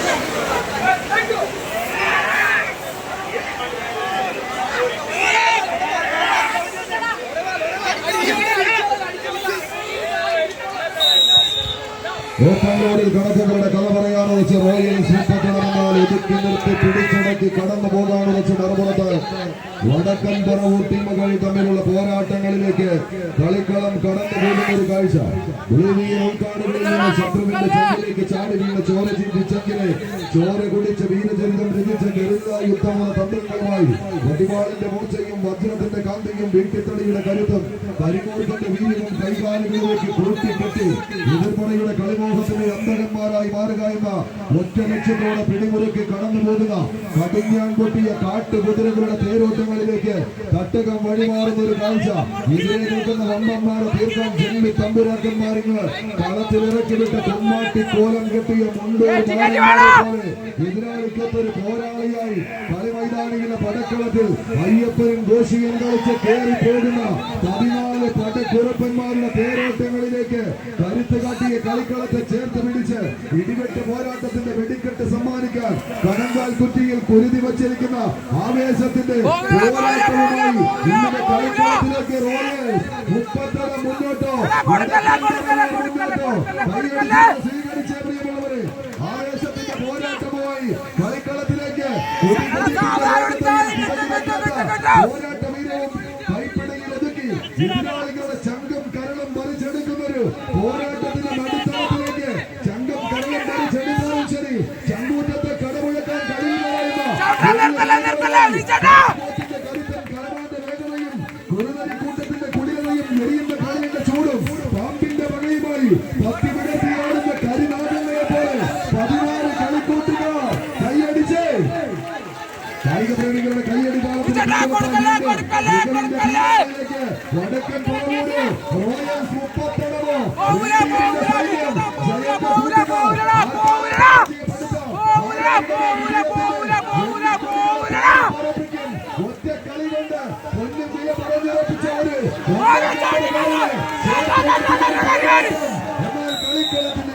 Thank you. ഏറ്റാങ്കോടിൽ കണക്കുകളുടെ കഥ പറയാൻ വെച്ച് റോയൽ സൂപ്പർണമെന്നാൽ ഒതുക്കി നിർത്തി പിടിച്ചടക്കി കടന്നു പോകാൻ വെച്ച് മറുപുറത്ത് വടക്കൻ പറവൂർ ടീമുകൾ തമ്മിലുള്ള പോരാട്ടങ്ങളിലേക്ക് കളിക്കളം കടന്നു പോകുന്ന ഒരു കാഴ്ച. ശത്രുവിന്റെ ചാടി ചോര ചിന്തിച്ചെങ്കിലേ ചോര കുടിച്ച് വീരചരിതം രചിച്ച ഗരുത യുദ്ധമുള്ള തന്ത്രങ്ങളുമായി വടിവാളിന്റെ മൂർച്ചയും വജ്രത്തിന്റെ കാന്തിയും വീട്ടിത്തടിയുടെ കരുത്തും കരിമൂർത്തിന്റെ വീര്യവും കൈകാലുകളിലേക്ക് കൂട്ടിക്കെട്ടി എതിർപ്പടയുടെ കളിമോഹത്തിന് അന്തകന്മാരായി മാറുക എന്ന ഒറ്റ ലക്ഷ്യത്തോടെ പിടിമുറുക്കി കടന്നു പോകുന്ന കടിഞ്ഞാൻ പൊട്ടിയ കാട്ടുകുതിരകളുടെ തേരോട്ടങ്ങളിലേക്ക് തട്ടകം വഴിമാറുന്ന ഒരു കാഴ്ച. ഇതിനെ നിൽക്കുന്ന വമ്പന്മാരെ തീർക്കാൻ ജന്മി തമ്പുരാക്കന്മാരിങ്ങൾ കളത്തിലിറക്കി വിട്ട തൊമ്മാട്ടി കോലം കെട്ടിയ മുണ്ടൂർ പോരാളിയായി എതിരാളിക്കൊത്തൊരു പോരാളിയായി കളിമൈതാനിയിലെ പടക്കളത്തിൽ അയ്യപ്പനും ഘോഷിയും കളിച്ച് കയറി പോകുന്ന പതിനാല് പടക്കുറപ്പന്മാരുടെ തേരോട്ടങ്ങളിലേക്ക് കരുത്ത് കാട്ടിയ കളിക്കളത്തെ കുരുതി വച്ചിരിക്കുന്ന ആവേശത്തിന്റെ പോരാട്ടവുമായി ഇന്നലെ കളിക്കളത്തിലേക്ക് റോയൽസ് മുപ്പത്തര മുന്നോട്ടോ മുന്നോട്ടോ കൈയടിച്ച് സ്വീകരിച്ച പ്രിയമുള്ളവരെ. ആവേശത്തിന്റെ പോരാട്ടമായി കളിക്കളത്തിലേക്ക് കഴിയുന്നതായിരുന്ന കരുത്തൻ കളവാന്റെ വേഗതയും കുറുനരിക്കൂട്ടത്തിന്റെ പോരാ പോരാ പോരാ പോരാ പാമ്പിന്റെ പോരാ പത്തി വിടത്തിയാടുന്ന കരിനാഗങ്ങളെ എന്നാൽ കളിക്കളത്തിൽ